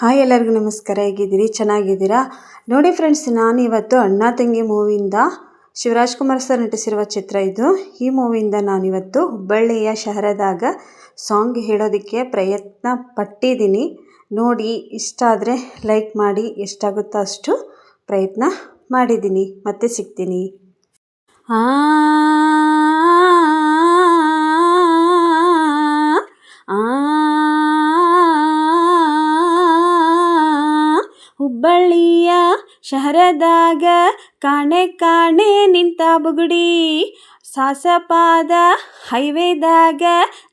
Hi ಎಲ್ಲರಿಗೂ ನಮಸ್ಕಾರ, ಹೇಗಿದ್ದೀರಿ? ಚೆನ್ನಾಗಿದ್ದೀರಾ? ನೋಡಿ ಫ್ರೆಂಡ್ಸ್ ನಾನು ಇವತ್ತು ಅಣ್ಣ ತಂಗಿ ಮೂವಿಯಿಂದ ಶಿವರಾಜ್ ಕುಮಾರ್ ಸರ್ ನಟಿಸಿರುವ ಚಿತ್ರ ಇದು. ಈ ಮೂವಿಯಿಂದ ನಾನಿವತ್ತು ಹುಬ್ಬಳ್ಳಿಯ ಶಹರದಾಗ ಸಾಂಗ್ ಹೇಳೋದಕ್ಕೆ ಪ್ರಯತ್ನ ಪಟ್ಟಿದ್ದೀನಿ. ನೋಡಿ, ಇಷ್ಟ ಆದರೆ ಲೈಕ್ ಮಾಡಿ ಎಷ್ಟಾಗುತ್ತೋ ಅಷ್ಟು ಪ್ರಯತ್ನ ಮಾಡಿದ್ದೀನಿ. ಮತ್ತೆ ಸಿಗ್ತೀನಿ. ಆ ಶಹರದಾಗ ಕಾಣೆ ಕಾಣೆ ನಿಂತ ಬುಗುಡಿ ಸಾಸಪಾದ ಹೈವೇದಾಗ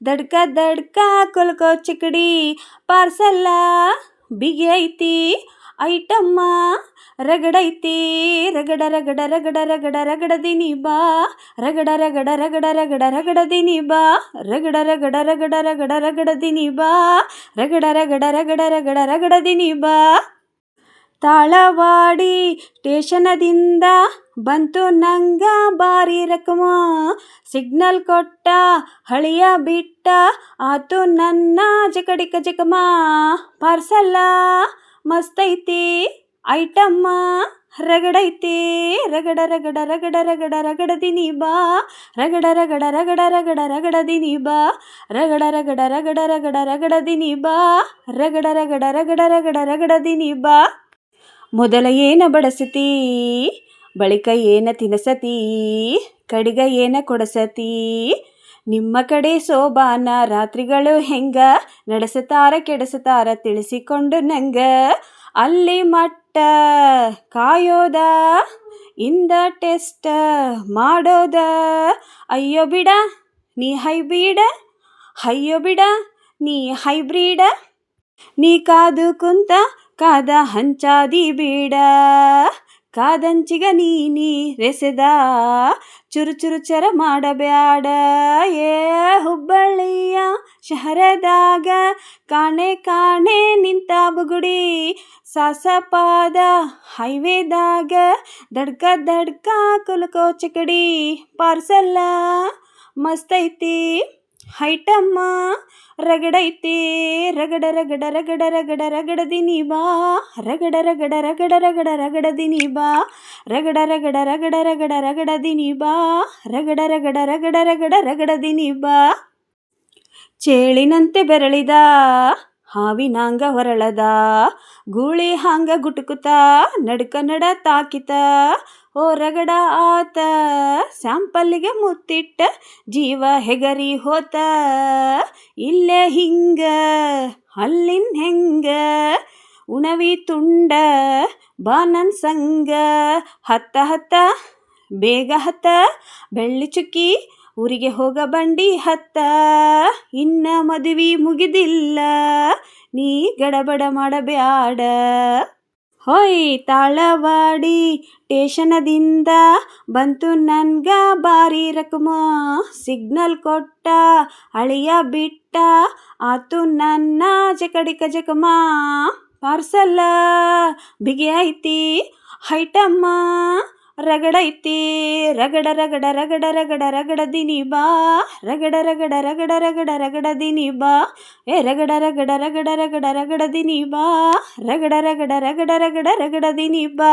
ದಡ್ಕ ದಡ್ಕ ಕುಲ್ಕೋ ಚಿಕಡಿ ಪಾರ್ಸಲ್ಲ ಬಿಗಿ ಐತಿ ಐಟಮ್ಮ ರಗಡೈತಿ ರಗಡ ರಗಡ ರಗಡ ರಗಡ ರಗಡದಿನಿ ಬಾ ರಗಡ ರಗಡ ರಗಡ ರಗಡ ರಗಡದಿನಿ ಬಾ ರಗಡ ರಗಡ ರಗಡ ರಗಡ ರಗಡದಿನಿ ಬಾ ರಗಡ ರಗಡ ರಗಡ ರಗಡ ರಗಡದಿನಿ ಬಾ ತಾಳವಾಡಿ ಸ್ಟೇಷನದಿಂದ ಬಂತು ನಂಗ ಬಾರಿ ರಕಮ ಸಿಗ್ನಲ್ ಕೊಟ್ಟ ಹಳಿಯ ಬಿಟ್ಟ ಆತು ನನ್ನ ಜಕಡಿಕ ಜಕಮ ಪಾರ್ಸಲ್ಲ ಮಸ್ತೈತಿ ಐಟಮ್ಮ ರಗಡೈತಿ ರಗಡ ರಗಡ ರಗಡ ರಗಡ ರಗಡದಿನಿ ಬಾ ರಗಡ ರಗಡ ರಗಡ ರಗಡ ರಗಡದಿನಿ ಬಾ ರಗಡ ರಗಡ ರಗಡ ರಗಡ ರಗಡದಿನಿ ಬಾ ರಗಡ ರಗಡ ರಗಡ ರಗಡ ರಗಡದಿನಿ ಬಾ ಮೊದಲ ಏನ ಬಡಸತಿ? ಬಳಿಕ ಏನ ತಿನಸತಿ? ಕಡಿಗ ಏನ ಕೊಡಸತಿ? ನಿಮ್ಮ ಕಡೆ ಸೋಬಾನ ರಾತ್ರಿಗಳು ಹೆಂಗ? ನಡೆಸತಾರ ಕೆಡಸತಾರ ತಿಳಿಸಿಕೊಂಡು ನಂಗ. ಅಲ್ಲಿ ಮಟ್ಟ ಕಾಯೋದ? ಇಂದ ಟೆಸ್ಟ್ ಮಾಡೋದ? ಅಯ್ಯೋ ಬಿಡ, ನೀ ಹೈಬ್ರೀಡ ಅಯ್ಯೋ ಬಿಡ, ನೀ ಹೈಬ್ರೀಡ ನೀ ಕಾದು ಕುಂತ ಕಾದ ಹಂಚಾದಿ ಬೇಡ. ಕಾದಂಚಿಗ ನೀನಿ ರೆಸೆದ. ಚುರು ಚುರು ಚರ ಮಾಡಬ್ಯಾಡ. ಏ ಹುಬ್ಬಳ್ಳಿಯ ಶಹರದಾಗ ಕಾಣೆ ಕಾಣೆ ನಿಂತ ಬುಗುಡಿ. ಸಾಸಪಾದ ಹೈವೇದಾಗ ದಡ್ಕ ದಡ್ಕ ಕುಲ್ಕೋ ಚಕಡಿ. ಪಾರ್ಸಲ್ಲ ಮಸ್ತೈತಿ ಹೈಟಮ್ಮ ರಗಡೈತೆ ರಗಡ ರಗಡ ರಗಡ ರಗಡ ರಗಡದಿನಿ ಬಾ ರಗಡ ರಗಡ ರಗಡ ರಗಡ ರಗಡದಿನಿ ಬಾ ರಗಡ ರಗಡ ರಗಡ ರಗಡ ರಗಡದಿನಿ ಬಾ ರಗಡ ರಗಡ ರಗಡ ರಗಡ ರಗಡದಿನಿ ಬಾ ಚೇಳಿನಂತೆ ಬೆರಳಿದ ಹಾವಿನಾಂಗ ಹೊರಳದ, ಗೂಳಿ ಹಾಂಗ ಗುಟುಕುತ, ನಡುಕ ನಡ ತಾಕಿತ ಓ ರಗಡ ಆತ, ಸ್ಯಾಂಪಲ್ಗೆ ಮುತ್ತಿಟ್ಟ, ಜೀವ ಹೆಗರಿ ಹೋತ, ಇಲ್ಲೇ ಹಿಂಗ ಅಲ್ಲಿನ್ ಹೆಂಗ, ಉಣವಿ ತುಂಡ, ಬಾನನ್ ಸಂಗ, ಹತ್ತ ಹತ್ತ, ಬೇಗ ಹತ್ತ, ಬೆಳ್ಳಿ ಚುಕ್ಕಿ ಊರಿಗೆ ಹೋಗ ಬಂಡಿ ಹತ್ತ, ಇನ್ನ ಮದುವೆ ಮುಗಿದಿಲ್ಲ, ನೀ ಗಡಬಡ ಮಾಡಬ್ಯಾಡ. ಹೊಯ್ ತಾಳವಾಡಿ ಟೇಷನದಿಂದ ಬಂತು ನನ್ಗ ಬಾರಿ ರಕಮ, ಸಿಗ್ನಲ್ ಕೊಟ್ಟ, ಅಳಿಯ ಬಿಟ್ಟ, ಆತು ನನ್ನ ಜಕಡಿಕ ಜಕಮ ಪಾರ್ಸಲ್ಲ, ಬಿಗಿ ಐತಿ, ಹೈಟಮ್ಮ. ರಗಡೈತಿ ರಗಡ ರಗಡ ರಗಡ ರಗಡ ರಗಡದಿನಿ ಬಾ ರಗಡ ರಗಡ ರಗಡ ರಗಡ ರಗಡದಿನಿ ಬಾ ಏ ರಗಡ ರಗಡ ರಗಡ ರಗಡ ರಗಡದಿನಿ ಬಾ ರಗಡ ರಗಡ ರಗಡ ರಗಡ ರಗಡದಿನಿ ಬಾ